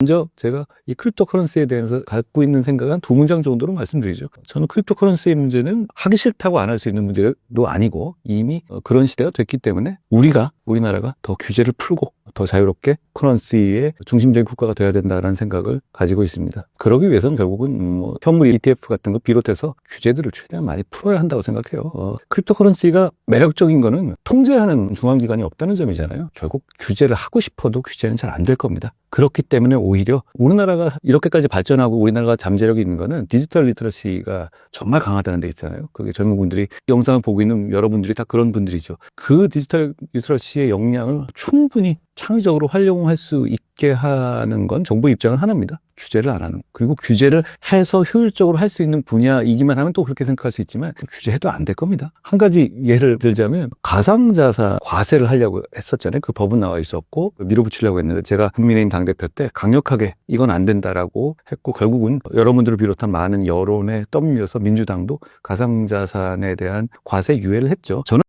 먼저 제가 이 크립토 커런시에 대해서 갖고 있는 생각은 한두 문장 정도로 말씀드리죠. 저는 크립토 커런시의 문제는 하기 싫다고 안 할 수 있는 문제도 아니고 이미 어, 그런 시대가 됐기 때문에 우리가 우리나라가 더 규제를 풀고 더 자유롭게 커런시의 중심적인 국가가 돼야 된다는 생각을 가지고 있습니다. 그러기 위해서는 결국은 뭐 현물 ETF 같은 거 비롯해서 규제들을 최대한 많이 풀어야 한다고 생각해요. 어, 크립토 커런시가 매력적인 거는 통제하는 중앙기관이 없다는 점이잖아요. 결국 규제를 하고 싶어도 규제는 잘 안 될 겁니다. 그렇기 때문에 오히려 우리나라가 이렇게까지 발전하고 우리나라가 잠재력이 있는 거는 디지털 리터러시가 정말 강하다는 데 있잖아요. 그게 젊은 분들이 영상을 보고 있는 여러분들이 다 그런 분들이죠. 그 디지털 리터러시의 역량을 충분히 창의적으로 활용할 수 있게 하는 건 정부 입장은 하나입니다. 규제를 안 하는. 그리고 규제를 해서 효율적으로 할 수 있는 분야이기만 하면 또 그렇게 생각할 수 있지만 규제해도 안 될 겁니다. 한 가지 예를 들자면 가상자산 과세를 하려고 했었잖아요. 그 법은 나와 있었고 밀어붙이려고 했는데 제가 국민의힘 당대표 때 강력하게 이건 안 된다라고 했고 결국은 여러분들을 비롯한 많은 여론에 떠밀려서 민주당도 가상자산에 대한 과세 유예를 했죠. 저는